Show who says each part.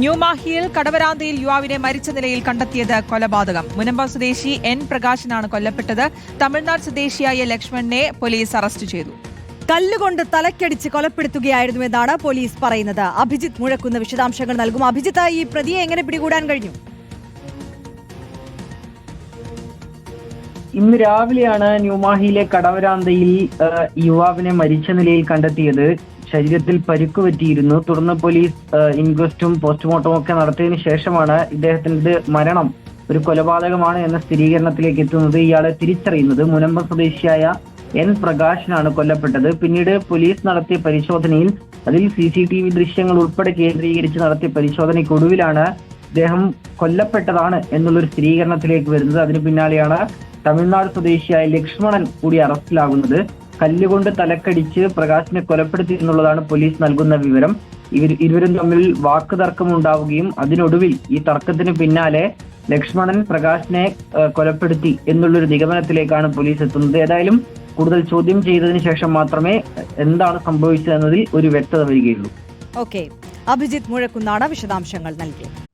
Speaker 1: ന്യൂമാഹിയിൽ കടവരാന്തയിൽ യുവാവിനെ മരിച്ച നിലയിൽ കണ്ടെത്തിയത് കൊലപാതകം. മുനമ്പ സ്വദേശി എൻ പ്രകാശനാണ് കൊല്ലപ്പെട്ടത്. തമിഴ്നാട് സ്വദേശിയായ ലക്ഷ്മണനെ പോലീസ് അറസ്റ്റ് ചെയ്തു.
Speaker 2: കല്ലുകൊണ്ട് തലക്കടിച്ച് കൊലപ്പെടുത്തുകയായിരുന്നു എന്നാണ് പോലീസ് പറയുന്നത്. അഭിജിത്ത് മുഴക്കുന്ന വിശദാംശങ്ങൾ നൽകും. അഭിജിത്ത് ഈ പ്രതിയെ എങ്ങനെ പിടികൂടാൻ കഴിഞ്ഞു?
Speaker 3: ഇന്ന് രാവിലെയാണ് ന്യൂമാഹിയിലെ കടവരാന്തയിൽ യുവാവിനെ മരിച്ച നിലയിൽ കണ്ടെത്തിയത്. ശരീരത്തിൽ പരിക്ക് പറ്റിയിരുന്നു. തുടർന്ന് പോലീസ് ഇൻക്വസ്റ്റും പോസ്റ്റ്മോർട്ടവും ഒക്കെ നടത്തിയതിനു ശേഷമാണ് ഇദ്ദേഹത്തിന്റെ മരണം ഒരു കൊലപാതകമാണ് എന്ന സ്ഥിരീകരണത്തിലേക്ക് എത്തുന്നത്. ഇയാളെ തിരിച്ചറിയുന്നത് മുനമ്പ സ്വദേശിയായ എൻ പ്രകാശനാണ് കൊല്ലപ്പെട്ടത്. പിന്നീട് പോലീസ് നടത്തിയ പരിശോധനയിൽ അതിൽ സി സി ടി വി ദൃശ്യങ്ങൾ ഉൾപ്പെടെ കേന്ദ്രീകരിച്ച് നടത്തിയ പരിശോധനയ്ക്കൊടുവിലാണ് ഇദ്ദേഹം കൊല്ലപ്പെട്ടതാണ് എന്നുള്ളൊരു സ്ഥിരീകരണത്തിലേക്ക് വരുന്നത്. അതിന് പിന്നാലെയാണ് തമിഴ്നാട് സ്വദേശിയായ ലക്ഷ്മണൻ കൂടി അറസ്റ്റിലാകുന്നത്. കല്ലുകൊണ്ട് തലക്കടിച്ച് പ്രകാശിനെ കൊലപ്പെടുത്തി എന്നുള്ളതാണ് പോലീസ് നൽകുന്ന വിവരം. ഇവർ ഇരുവരും തമ്മിൽ വാക്ക് തർക്കമുണ്ടാവുകയും അതിനൊടുവിൽ ഈ തർക്കത്തിന് പിന്നാലെ ലക്ഷ്മണൻ പ്രകാശിനെ കൊലപ്പെടുത്തി എന്നുള്ളൊരു നിഗമനത്തിലേക്കാണ് പോലീസ് എത്തുന്നത്. ഏതായാലും കൂടുതൽ ചോദ്യം ചെയ്തതിന് ശേഷം മാത്രമേ എന്താണ് സംഭവിച്ചതെന്നതിൽ ഒരു വ്യക്തത വരികയുള്ളൂ.
Speaker 2: ഓക്കെ. അഭിജിത്ത് മുഴക്കുന്നാണ് വിശദാംശങ്ങൾ നൽകിയത്.